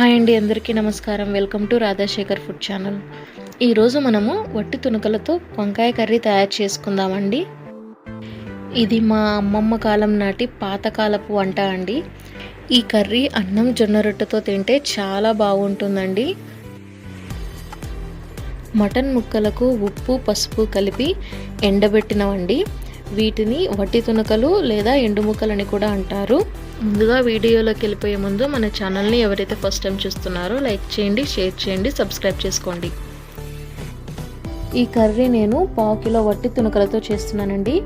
Hi అండి అందరికీ నమస్కారం. Welcome to Radhasekhar food channel. ఈరోజు మనము వట్టి తునకలతో వంకాయ కర్రీ తయారు చేసుకుందామండి. ఇది మా అమ్మమ్మ కాలం నాటి పాతకాలపు వంట అండి. ఈ కర్రీ అన్నం జొన్న రొట్టెతో తింటే చాలా బాగుంటుందండి. మటన్ ముక్కలకు ఉప్పు పసుపు కలిపి ఎండబెట్టినవండి. వీటిని వట్టి తునకలు లేదా ఎండు అని కూడా అంటారు. ముందుగా వీడియోలోకి వెళ్ళిపోయే ముందు మన ఛానల్ని ఎవరైతే ఫస్ట్ టైం చూస్తున్నారో లైక్ చేయండి షేర్ చేయండి సబ్స్క్రైబ్ చేసుకోండి. ఈ కర్రీ నేను పావు కిలో వట్టి తునకలతో చేస్తున్నానండి.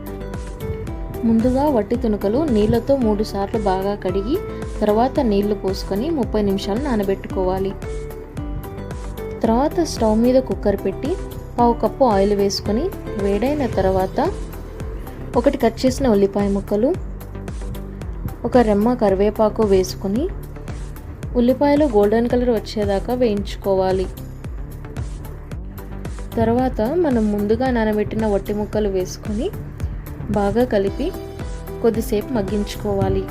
ముందుగా వట్టి తునకలు నీళ్ళతో మూడు సార్లు బాగా కడిగి తర్వాత నీళ్ళు పోసుకొని ముప్పై నిమిషాలు నానబెట్టుకోవాలి. తర్వాత స్టవ్ మీద కుక్కర్ పెట్టి పావు కప్పు ఆయిల్ వేసుకొని వేడైన తర్వాత ఒకటి కట్ చేసిన ఉల్లిపాయ ముక్కలు ఒక రెమ్మ కరివేపాకు వేసుకొని ఉల్లిపాయలు గోల్డెన్ కలర్ వచ్చేదాకా వేయించుకోవాలి. తర్వాత మనం ముందుగా నానబెట్టిన వట్టి ముక్కలు వేసుకొని బాగా కలిపి కొద్దిసేపు మగ్గించుకోవాలి.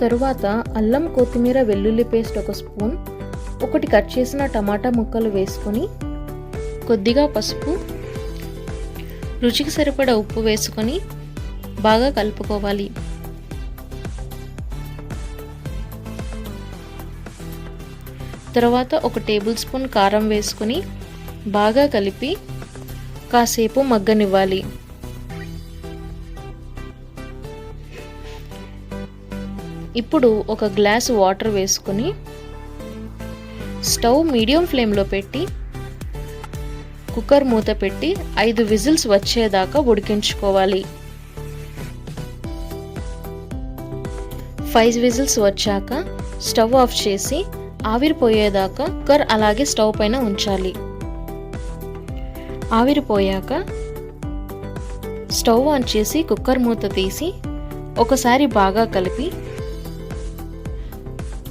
తరువాత అల్లం కొత్తిమీర వెల్లుల్లి పేస్ట్ ఒక స్పూన్ ఒకటి కట్ చేసిన టమాటా ముక్కలు వేసుకొని కొద్దిగా పసుపు రుచికి సరిపడ ఉప్పు వేసుకొని బాగా కలుపుకోవాలి. తర్వాత ఒక టేబుల్ స్పూన్ కారం వేసుకొని బాగా కలిపి కాసేపు మగ్గనివ్వాలి. ఇప్పుడు ఒక గ్లాస్ వాటర్ వేసుకొని స్టవ్ మీడియం ఫ్లేమ్లో పెట్టి కుక్కర్ మూత పెట్టి ఐదు విజిల్స్ వచ్చేదాకా ఉడికించుకోవాలి. ఫైవ్ విజిల్స్ వచ్చాక స్టవ్ ఆఫ్ చేసి ఆవిరిపోయేదాకా కుక్కర్ అలాగే స్టవ్ పైన ఉంచాలి. ఆవిరిపోయాక స్టవ్ ఆన్ చేసి కుక్కర్ మూత తీసి ఒకసారి బాగా కలిపి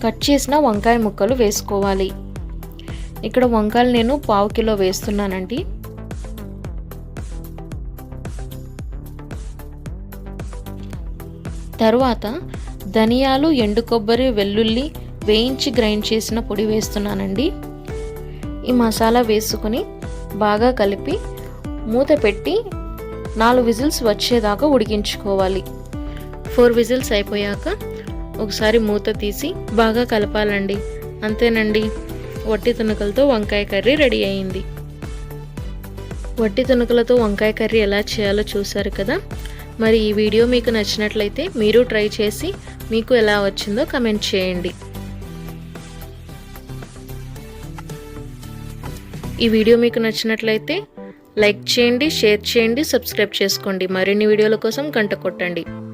కట్ చేసిన వంకాయ ముక్కలు వేసుకోవాలి. ఇక్కడ వంకాయలు నేను పావు కిలో వేస్తున్నానండి. తరువాత ధనియాలు ఎండు కొబ్బరి వెల్లుల్లి వేయించి గ్రైండ్ చేసిన పొడి వేస్తున్నానండి. ఈ మసాలా వేసుకొని బాగా కలిపి మూత పెట్టి నాలుగు విజిల్స్ వచ్చేదాకా ఉడికించుకోవాలి. ఫోర్ విజిల్స్ అయిపోయాక ఒకసారి మూత తీసి బాగా కలపాలండి. అంతేనండి. వట్టి తునకలతో వంకాయ కర్రీ రెడీ అయింది. వట్టి తునకలతో వంకాయ కర్రీ ఎలా చేయాలో చూసారు కదా? మరి ఈ వీడియో మీకు నచ్చినట్లయితే మీరు ట్రై చేసి మీకు ఎలా వచ్చిందో కమెంట్ చేయండి. ఈ వీడియో మీకు నచ్చినట్లయితే లైక్ చేయండి షేర్ చేయండి సబ్స్క్రైబ్ చేసుకోండి. మరిన్ని వీడియోల కోసం గంట కొట్టండి.